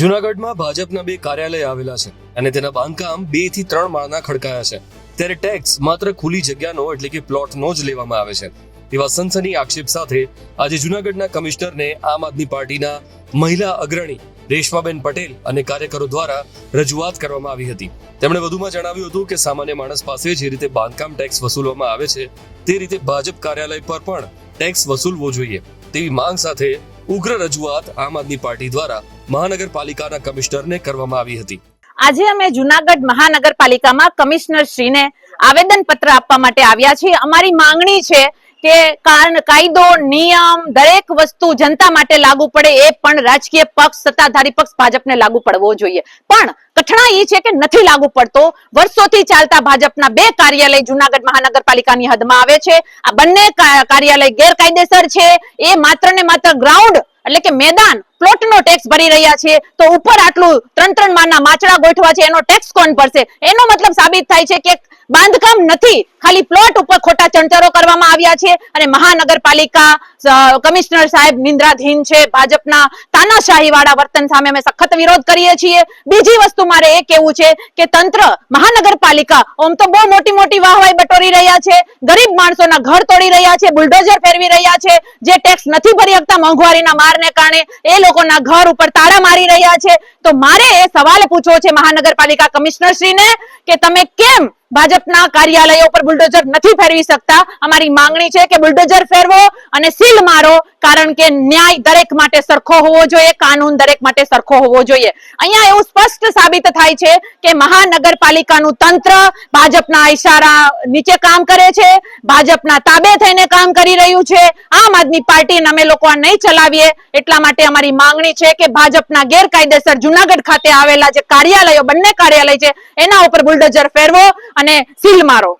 જુનાગઢમાં ભાજપના બે કાર્યાલય આવેલા છે અને તેના બાંધકામ બેથી ત્રણ માળના ખડકાયા છે. ત્યારે ટેક્સ માત્ર ખુલ્લી જગ્યાનો એટલે કે પ્લોટનો જ લેવામાં આવે છે. એવા સનસની આક્ષેપ સાથે આજે જુનાગઢના કમિશનરને આમ આદમી પાર્ટીના મહિલા અગ્રણી રેશમાબેન પટેલ અને કાર્યકરો દ્વારા રજૂઆત કરવામાં આવી હતી. તેમણે વધુમાં જણાવ્યું હતું કે સામાન્ય માણસ પાસે જે રીતે બાંધકામ ટેક્સ વસૂલવામાં આવે છે, તે રીતે ભાજપ કાર્યાલય પર પણ ટેક્સ વસૂલવો જોઈએ તેવી માંગ સાથે ઉગ્ર રજૂઆત આમ આદમી પાર્ટી દ્વારા મહાનગરપાલિકાના કમિશનરને કરવામાં આવી હતી. આજે અમે જુનાગઢ મહાનગરપાલિકામાં કમિશનર શ્રીને આવેદન પત્ર આપવા માટે આવ્યા છીએ. અમારી માંગણી છે કે કારણ કાયદો, નિયમ, દરેક વસ્તુ જનતા માટે લાગુ પડે એ પણ રાજકીય પક્ષ, સત્તાધારી પક્ષ ભાજપને લાગુ પડવો જોઈએ. પણ કઠણા એ છે કે નથી લાગુ પડતો. વર્ષોથી ચાલતા ભાજપના બે કાર્યાલય જુનાગઢ મહાનગરપાલિકાની હદમાં આવે છે. આ બંને કાર્યાલય ગેરકાયદેસર છે. એ માત્ર ને માત્ર ગ્રાઉન્ડ એટલે કે મેદાન પ્લોટનો ટેક્સ ભરી રહ્યા છે. તો ઉપર આટલું ત્રણ ત્રણ માના માચડા ગોઠવા છે, એનો ટેક્સ કોણ ભરશે? એનો મતલબ સાબિત થાય છે કે બાંધકામ નથી. ખાલી પ્લોટ ઉપર ખોટા ચણતરો કરવામાં આવ્યા છે અને મહાનગરપાલિકા કમિશનર સાહેબ નિંદ્રાધીન છે. ભાજપના તાનાશાહી વાળા વર્તન સામે અમે સખત વિરોધ કરીએ છીએ. બીજી વસ્તુ મારે એ કેવું છે કે તંત્ર, મહાનગરપાલિકા આમ તો બહુ મોટી મોટી વાહવાઈ બટોરી રહ્યા છે. ગરીબ માણસોના ઘર તોડી રહ્યા છે, બુલડોઝર ફેરવી રહ્યા છે. જે ટેક્સ નથી ભરી શકતા મોંઘવારીના મારને કારણે એ લોકોના ઘર ઉપર તાળા મારી રહ્યા છે. તો મારે એ સવાલ પૂછવો છે મહાનગરપાલિકા કમિશનર શ્રીને કે તમે કેમ ભાજપના કાર્યાલયો પર બુલડોઝર નથી ફેરવી શકતા. અમારી માંગણી છે કે બુલડોઝર ફેરવો અને સીલ મારો, કારણ કે ન્યાય દરેક માટે સરખો હોવો જોઈએ, કાનૂન દરેક માટે સરખો હોવો જોઈએ. અહીંયા એવું સ્પષ્ટ સાબિત થાય છે કે મહાનગરપાલિકાનું તંત્ર ભાજપના ઈશારા નીચે કામ કરે છે, ભાજપના તાબે થઈને કામ કરી રહ્યું છે. આમ આદમી પાર્ટીને અમે લોકો આ નહીં ચલાવીએ. એટલા માટે અમારી માંગણી છે કે ભાજપના ગેરકાયદેસર જુનાગઢ ખાતે આવેલા જે કાર્યાલયો, બંને કાર્યાલય છે, એના ઉપર બુલડોઝર ફેરવો અને સીલ મારો.